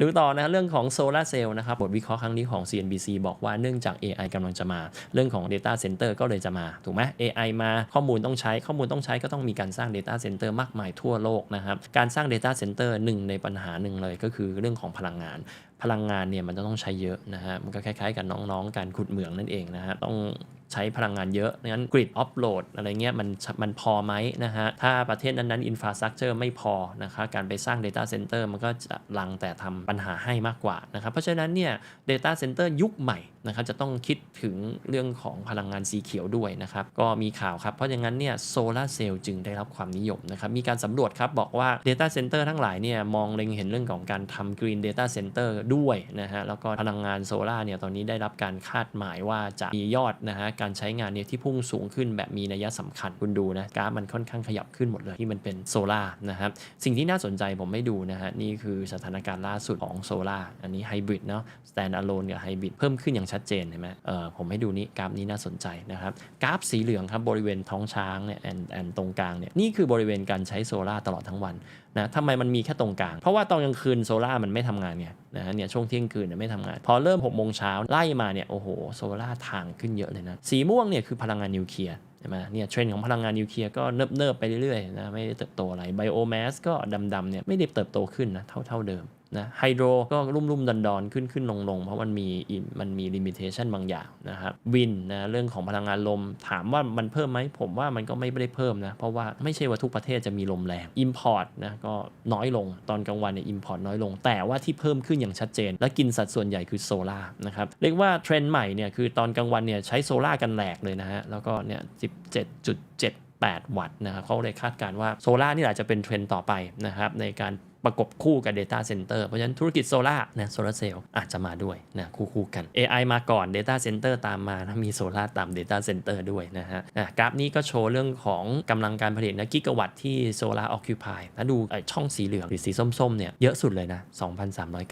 ดูต่อนะเรื่องของโซลาร์เซลล์นะครับบทวิเคราะห์ครั้งนี้ของ CNBC บอกว่าเนื่องจาก AI กำลังจะมา เรื่องของ Data Center ก็เลยจะมา ถูกไหม AI มาข้อมูลต้องใช้ข้อมูลต้องใช้ก็ต้องมีการสร้าง Data Center มากมายทั่วโลกนะครับ การสร้าง Data Center หนึ่งในปัญหาหนึ่งเลยก็คือเรื่องของพลังงานพลังงานเนี่ยมันจะต้องใช้เยอะนะฮะ มันก็คล้ายๆกับน้องๆ การขุดเหมืองนั่นเองนะฮะ ต้องใช้พลังงานเยอะ งั้นกริดออฟโหลดอะไรเงี้ยมันมันพอไหมนะฮะ ถ้าประเทศนั้นๆอินฟราสตรักเจอร์ไม่พอนะคะ การไปสร้าง Data Center มันก็จะลังแต่ทำปัญหาให้มากกว่านะครับ เพราะฉะนั้นเนี่ย Data Center ยุคใหม่นะครับจะต้องคิดถึงเรื่องของพลังงานสีเขียวด้วยนะครับ ก็มีข่าวครับ เพราะอย่างนั้นเนี่ยโซลาเซลล์จึงได้รับความนิยมนะครับ มีการสำรวจครับบอกว่า Data Center ทั้งหลายเนี่ยมองเล็งเห็นเรื่องของการทำ Green Data Center ด้วยนะฮะแล้วก็พลังงานโซลาร์เนี่ยตอนนี้ได้รับการคาดหมายว่าจะมียอดนะฮะการใช้งานเนี่ยที่พุ่งสูงขึ้นแบบมีนัยสำคัญคุณดูนะกราฟมันค่อนข้างขยับขึ้นหมดเลยที่มันเป็นโซลาร์นะครับสิ่งที่น่าสนใจผมไม่ดูนะฮะนี่คือสถานการณ์ล่าสุดของโซลาอันนี้ไฮบริดเนาะ stand alone กับไฮบริดเพิ่มขึ้นอย่างชัดเจนเห็นไหมเออผมให้ดูนี่กราฟนี้น่าสนใจนะครับ กราฟสีเหลืองครับบริเวณท้องช้างเนี่ยแอนแอนตรงกลางเนี่ยนี่คือบริเวณการใช้โซลาตลอดทั้งวันนะทำไมมันมีแค่ตรงกลาง เพราะว่าตอนกลางคืนโซลามันไม่ทำงานไงนะฮะเนี่ยช่วงเที่ยงคืนเนี่ยไม่ทำงาน พอเริ่ม6กโมงเช้าไล่มาเนี่ยโอ้โหโซลาทางขึ้นเยอะเลยนะสีม่วงเนี่ยคือพลังงานนิวเคลียร์ใช่ไหมเนี่ยเทรนด์ของพลังงานนิวเคลียร์ก็เนิบเนิบๆไปเรื่อยๆนะไม่ได้เติบโตอะไรไบโอแมสก็ดำๆเนี่ยไม่ได้เติบโตขึ้นนะเท่าเท่าเดิม นะไฮโดรก็รุ่มรุ่มดอนดอนขึ้นขึ้นลงลงเพราะมันมีมันมีลิมิเ t ชันบางอย่างนะครับวินนะเรื่องของพลังงานลม ถามว่ามันเพิ่มไหมผมว่ามันก็ไม่ได้เพิ่มนะ เพราะว่าไม่ใช่ว่าทุกประเทศจะมีลมแรง Import นะก็น้อยลงตอนกลางวันเนี่ย Import น้อยลง แต่ว่าที่เพิ่มขึ้นอย่างชัดเจน และกินสัดส่วนใหญ่คือโซลาร์นะครับเรียกว่าเทรนด์ใหม่เนี่ยคือตอนกลางวันเนี่ยใช้โซล่ากันแหลกเลยนะฮะแล้วก็เนี่ย17.7 8 วัตต์นะครับเขาเลยคาดการณ์ว่าโซลานี่อาจจะเป็นเทรนด์ต่อไปนะครับในการ ประกบคู่กับ Data Center เพราะฉะนั้นธุรกิจโซล่านะโซลาร์เซลล์อาจจะมาด้วยนะคู่คู่กัน AI มาก่อน Data Center ตามมานะมีโซล่าตาม Data Center ด้วยนะฮะะกราฟนี้ก็โชว์เรื่องของกำลังการผลิตนะกิกะวัตที่โซล่าออคิวพายแล้วดูช่องสีเหลืองหรือสีส้มๆเนี่ยเยอะสุดเลยนะ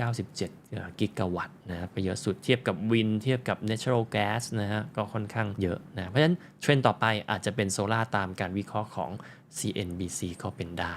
2,397 กิกะวัตนะไปเยอะสุดเทียบกับวินเทียบกับ natural gas นะฮะก็ค่อนข้างเยอะนะเพราะฉะนั้นเทรนด์ต่อไปอาจจะเป็นโซล่าตามการวิเคราะห์ของ CNBC ก็เป็นได้